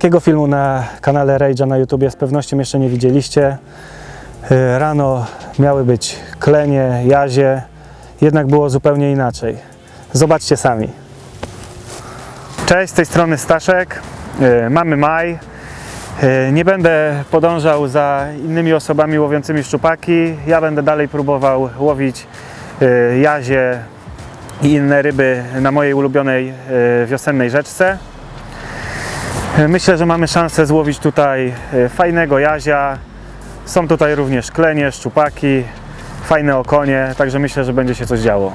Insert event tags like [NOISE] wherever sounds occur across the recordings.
Takiego filmu na kanale Rage'a na YouTubie z pewnością jeszcze nie widzieliście. Y, Rano miały być klenie, jazie, jednak było zupełnie inaczej. Zobaczcie sami. Cześć, z tej strony Staszek. Y, Mamy maj. Y, Nie będę podążał za innymi osobami łowiącymi szczupaki. Ja będę dalej próbował łowić jazie i inne ryby na mojej ulubionej wiosennej rzeczce. Y, Myślę, że mamy szansę złowić tutaj y, fajnego jazia. Są tutaj również klenie, szczupaki, fajne okonie, także myślę, że będzie się coś działo.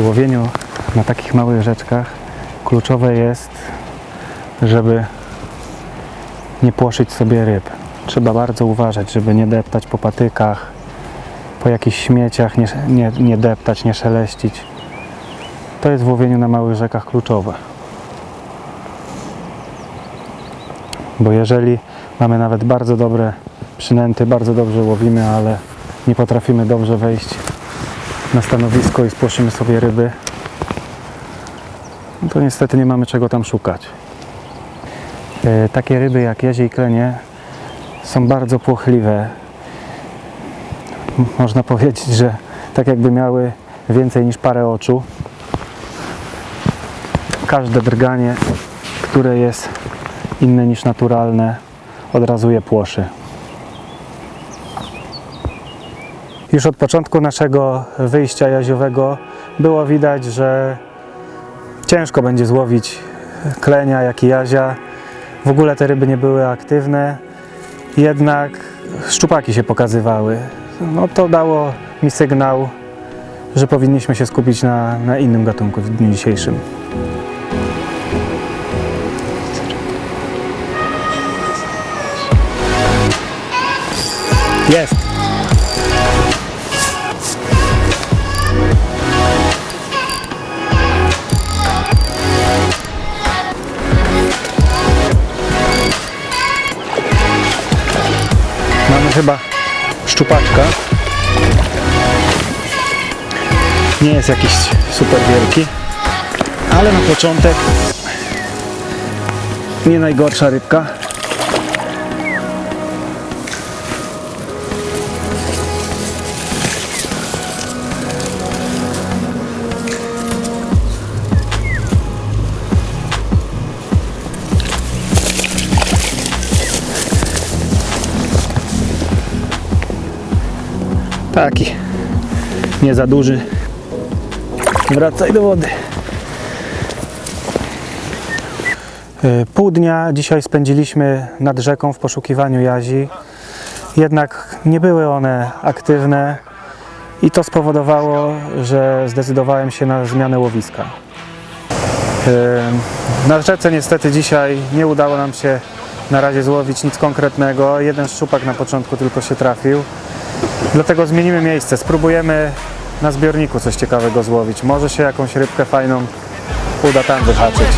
Przy łowieniu na takich małych rzeczkach kluczowe jest, żeby nie płoszyć sobie ryb. Trzeba bardzo uważać, żeby nie deptać po patykach, po jakichś śmieciach, nie, nie, nie deptać, nie szeleścić. To jest w łowieniu na małych rzekach kluczowe. Bo jeżeli mamy nawet bardzo dobre przynęty, bardzo dobrze łowimy, ale nie potrafimy dobrze wejść na stanowisko i spłoszymy sobie ryby, no to niestety nie mamy czego tam szukać. E, Takie ryby jak jazie i klenie są bardzo płochliwe. Można powiedzieć, że tak jakby miały więcej niż parę oczu. Każde drganie, które jest inne niż naturalne, od razu je płoszy. Już od początku naszego wyjścia jaziowego było widać, że ciężko będzie złowić klenia, jak i jazia. W ogóle te ryby nie były aktywne, jednak szczupaki się pokazywały. No to dało mi sygnał, że powinniśmy się skupić na, na innym gatunku w dniu dzisiejszym. Jest! Chyba szczupaczka. Nie jest jakiś super wielki, ale na początek nie najgorsza rybka. Taki nie za duży. Wracaj do wody. Y, Pół dnia dzisiaj spędziliśmy nad rzeką w poszukiwaniu jazi. Jednak nie były one aktywne i to spowodowało, że zdecydowałem się na zmianę łowiska. Y, Na rzece niestety dzisiaj nie udało nam się na razie złowić nic konkretnego. Jeden szczupak na początku tylko się trafił. Dlatego zmienimy miejsce. Spróbujemy na zbiorniku coś ciekawego złowić. Może się jakąś rybkę fajną uda tam wyhaczyć.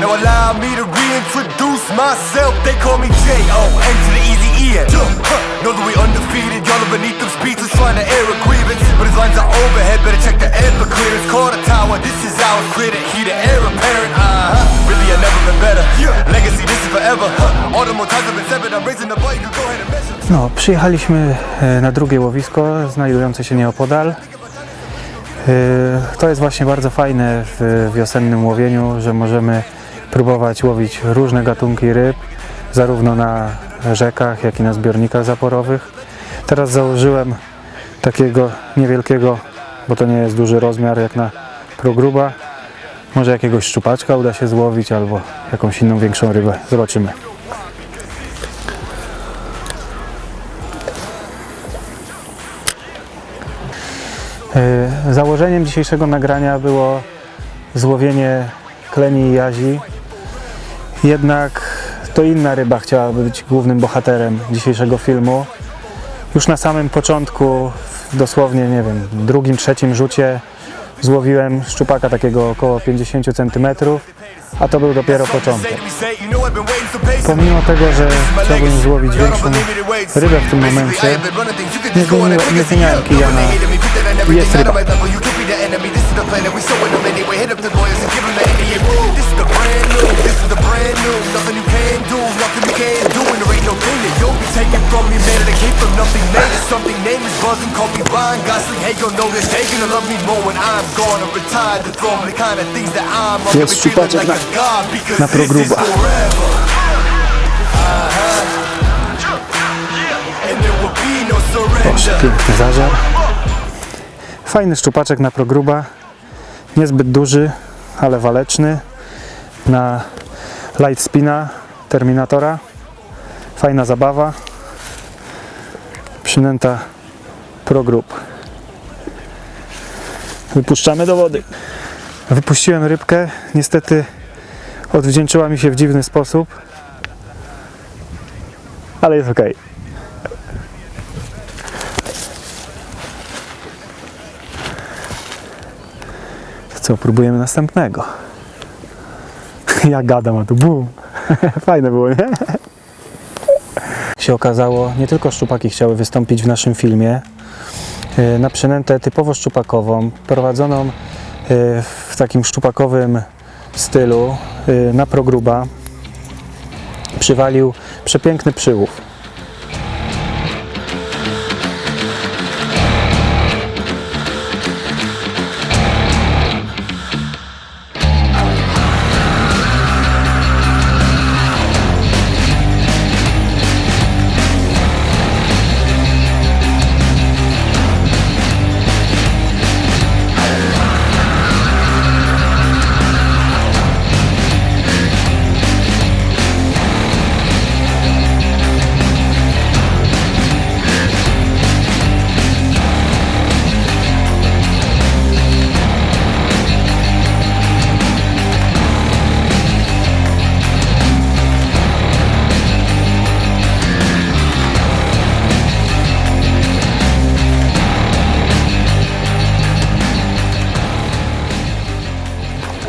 Now allow me to reintroduce myself. They call me J.O. N to the easy. Know that we undefeated. Y'all are beneath them trying to air a grievance. But his lines are overhead. Better check the air for clearance. Call the tower. This is. Clear heat. The air apparent. Yeah, legacy, this is forever. All the been severed, I'm raising the bar, you can go ahead and measure. No, przyjechaliśmy e, na drugie łowisko, znajdujące się nieopodal. E, To jest właśnie bardzo fajne w wiosennym łowieniu, że możemy próbować łowić różne gatunki ryb, zarówno na rzekach, jak i na zbiornikach zaporowych. Teraz założyłem takiego niewielkiego, bo to nie jest duży rozmiar jak na progruba. Może jakiegoś szczupaczka uda się złowić, albo jakąś inną większą rybę. Zobaczymy. E, Założeniem dzisiejszego nagrania było złowienie kleni i jazi. Jednak to inna ryba chciałaby być głównym bohaterem dzisiejszego filmu. Już na samym początku, dosłownie, nie wiem, drugim, trzecim rzucie złowiłem szczupaka takiego około 50 cm, a to był dopiero początek. Pomimo tego, że chciałbym złowić większą rybę w tym momencie, nie, nie zmieniałem kija na jest ryba. Jest szczupaczek na- na progruba. Proszę, piękny zażar. Fajny szczupaczek na progruba. Niezbyt duży, ale waleczny. Na light spina Terminatora. Fajna zabawa. Przynęta progrub. Wypuszczamy do wody. Wypuściłem rybkę. Niestety odwdzięczyła mi się w dziwny sposób. Ale jest ok. Co, próbujemy następnego. [LAUGHS] Ja gadam, a tu bum. [LAUGHS] Fajne było, nie? Się okazało, nie tylko szczupaki chciały wystąpić w naszym filmie. E, Na przynętę typowo szczupakową, prowadzoną e, w takim szczupakowym stylu e, na progruba, przywalił przepiękny przyłów.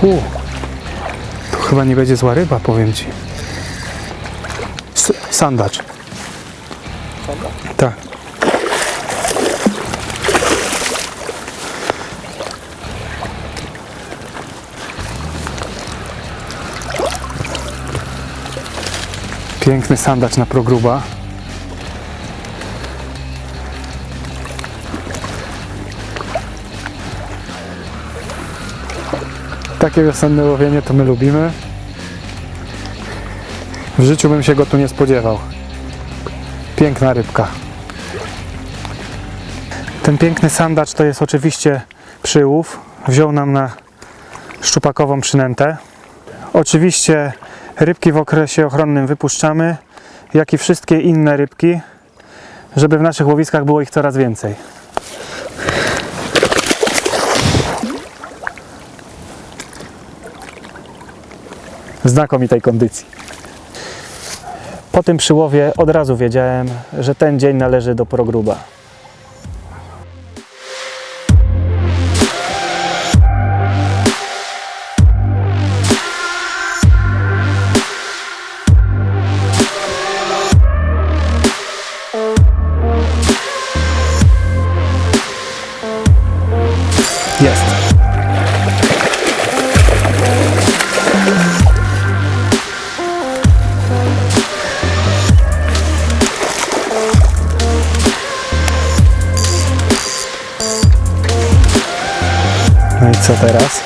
U, to chyba nie będzie zła ryba, powiem Ci. S- sandacz. Tak. Piękny sandacz na progruba. Takie wiosenne łowienie to my lubimy. W życiu bym się go tu nie spodziewał. Piękna rybka. Ten piękny sandacz to jest oczywiście przyłów. Wziął nam na szczupakową przynętę. Oczywiście rybki w okresie ochronnym wypuszczamy, jak i wszystkie inne rybki, żeby w naszych łowiskach było ich coraz więcej. Znakomitej kondycji. Po tym przyłowie od razu wiedziałem, że ten dzień należy do progruba. No i co teraz?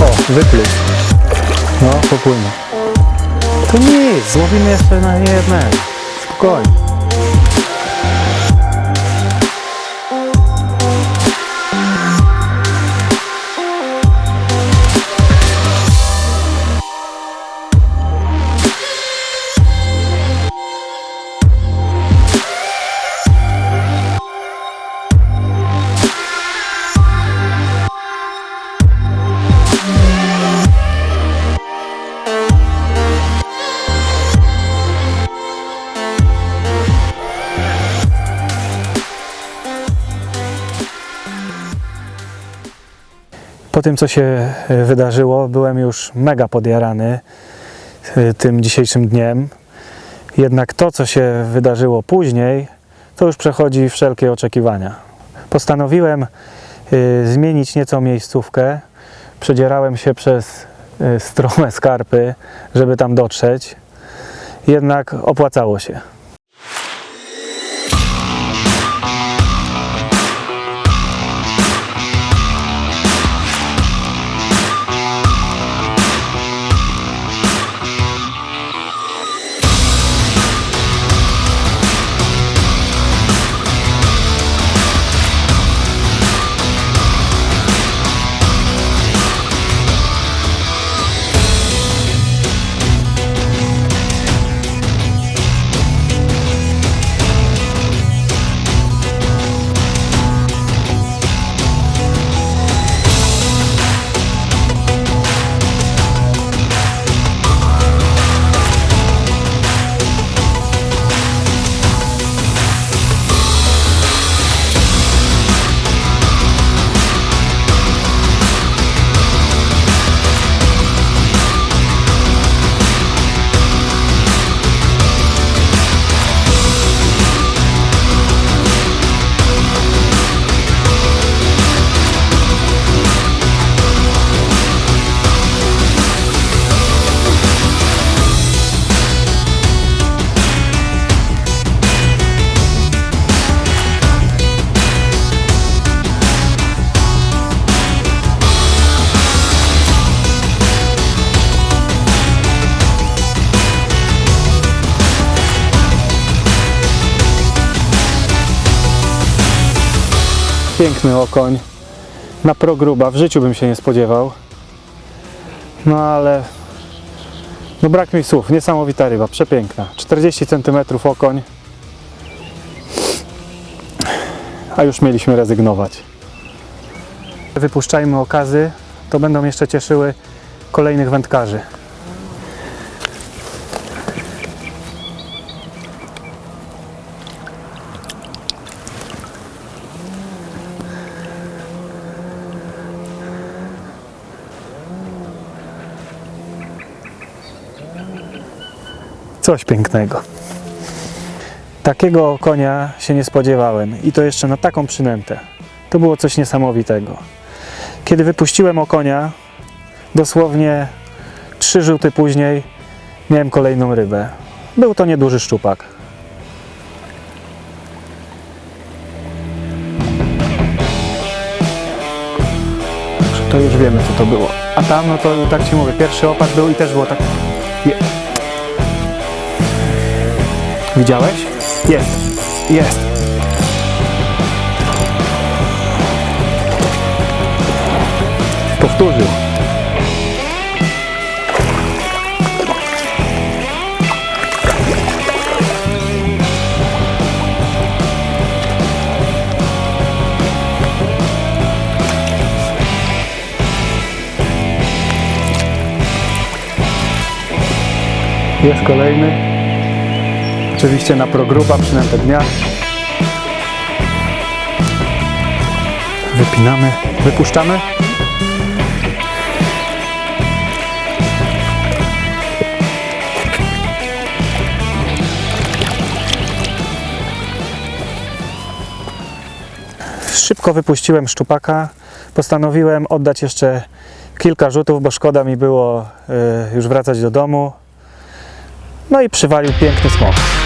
O, wypływ. No, popłynął. To nic, złowimy jeszcze na jednego. Spokojnie. Po tym, co się e, wydarzyło, byłem już mega podjarany e, tym dzisiejszym dniem. Jednak to, co się wydarzyło później, to już przechodzi wszelkie oczekiwania. Postanowiłem e, zmienić nieco miejscówkę. Przedzierałem się przez strome skarpy, żeby tam dotrzeć. Jednak opłacało się. Piękny okoń. Na progruba. W życiu bym się nie spodziewał. No ale... No brak mi słów. Niesamowita ryba. Przepiękna. 40 cm okoń. A już mieliśmy rezygnować. Wypuszczajmy okazy. To będą jeszcze cieszyły kolejnych wędkarzy. Coś pięknego. Takiego konia się nie spodziewałem i to jeszcze na taką przynętę. To było coś niesamowitego. Kiedy wypuściłem o konia, dosłownie trzy rzuty później miałem kolejną rybę. Był to nieduży szczupak. To już wiemy co to było. A tam, no to tak Ci mówię, pierwszy opad był i też było tak... Je... Widziałeś? Jest. Jest. Powtórzył. Jest kolejny. Oczywiście na progrupa przynętę dnia. Wypinamy, wypuszczamy. Szybko wypuściłem szczupaka. Postanowiłem oddać jeszcze kilka rzutów, bo szkoda mi było y, już wracać do domu. No i przywalił piękny smok.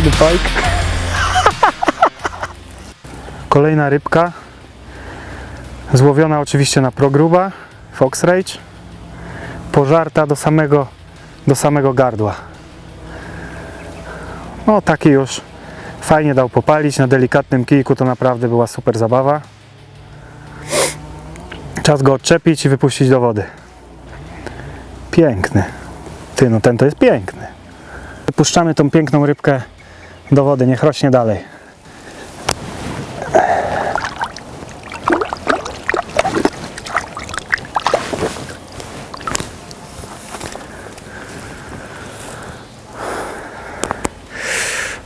Kolejny pajk. Kolejna rybka, złowiona oczywiście na progruba, Fox Rage, pożarta do samego, do samego gardła. No taki już fajnie dał popalić, na delikatnym kijku to naprawdę była super zabawa. Czas go odczepić i wypuścić do wody. Piękny. Ty, no ten to jest piękny. Wypuszczamy tą piękną rybkę do wody, niech rośnie dalej.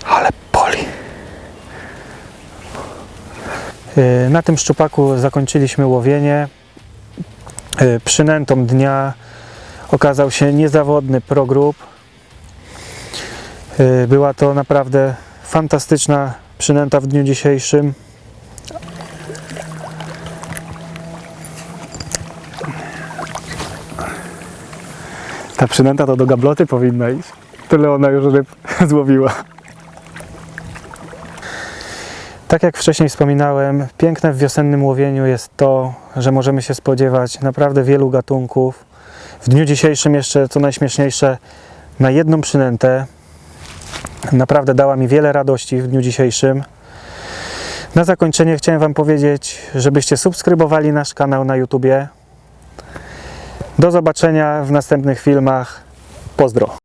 Ale. Yy, Na tym szczupaku zakończyliśmy łowienie. Yy, Przynętą dnia okazał się niezawodny progrób. Yy, Była to naprawdę fantastyczna przynęta w dniu dzisiejszym. Ta przynęta to do gabloty powinna iść. Tyle ona już ryb [LAUGHS] złowiła. Tak jak wcześniej wspominałem, piękne w wiosennym łowieniu jest to, że możemy się spodziewać naprawdę wielu gatunków. W dniu dzisiejszym jeszcze, co najśmieszniejsze, na jedną przynętę naprawdę dała mi wiele radości w dniu dzisiejszym. Na zakończenie chciałem Wam powiedzieć, żebyście subskrybowali nasz kanał na YouTubie. Do zobaczenia w następnych filmach. Pozdro!